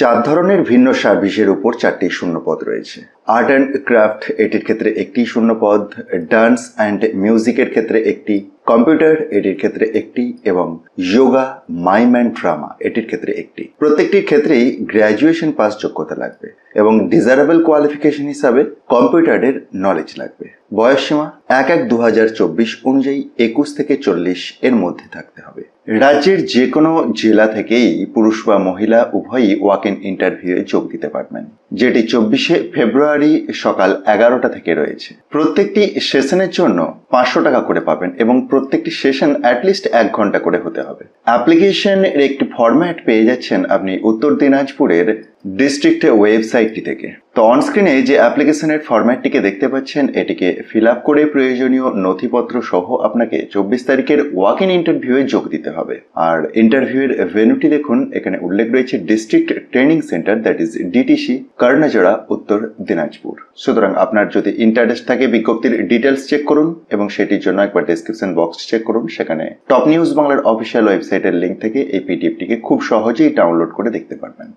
চার ধরনের ভিন্ন সার্ভিসের উপর চারটি শূন্যপদ রয়েছে। আর্ট অ্যান্ড ক্রাফট এটির ক্ষেত্রে একটি শূন্যপদ, ডান্স অ্যান্ড মিউজিকের ক্ষেত্রে একটি, কম্পিউটার এটির ক্ষেত্রে একটি এবং যোগা, মাইম অ্যান্ড ড্রামা এটির ক্ষেত্রে একটি। প্রত্যেকটির ক্ষেত্রেই গ্র্যাজুয়েশন পাস যোগ্যতা লাগবে এবং ডিজারেবল কোয়ালিফিকেশন হিসাবে কম্পিউটারের নলেজ লাগবে। বয়সসীমা এক এক দু অনুযায়ী একুশ থেকে চল্লিশ এর মধ্যে থাকতে হবে। রাজ্যের যে কোনো জেলা থেকেই পুরুষ বা মহিলা উভয়ই ওয়াক ইন ইন্টারভিউয়ে যোগ দিতে পারবেন। যেটি চব্বিশে ফেব্রুয়ারি সকাল এগারোটা থেকে রয়েছে। প্রত্যেকটি সেশনের জন্য পাঁচশো টাকা করে পাবেন এবং প্রত্যেকটি সেশন অ্যাটলিস্ট এক ঘণ্টা করে হতে হবে। অ্যাপ্লিকেশনের একটি ফরম্যাট পেয়ে যাচ্ছেন আপনি উত্তর দিনাজপুরের ডিস্ট্রিক্ট ওয়েবসাইটটি থেকে। তো অনস্ক্রিনে যে অ্যাপ্লিকেশনের ফরম্যাটটিকে দেখতে পাচ্ছেন, এটিকে ফিল আপ করে প্রয়োজনীয় নথিপত্র সহ আপনাকে চব্বিশ তারিখের ওয়াক ইন ইন্টারভিউয়ে যোগ দিতে হবে। আর ইন্টারভিউয়ের ভেন্যুটি দেখুন, এখানে উল্লেখ রয়েছে district training centre that is DTC Karnajora Uttar Dinajpur. সুতরাং আপনার যদি ইন্টারেস্ট থাকে, বিজ্ঞপ্তির ডিটেলস চেক করুন এবং সেটির জন্য একবার ডিসক্রিপশন বক্স চেক করুন। সেখানে টপ নিউজ বাংলার অফিসিয়াল ওয়েবসাইটের লিঙ্ক থেকে এই পিডিএফটিকে খুব সহজেই ডাউনলোড করে দেখতে পারবেন।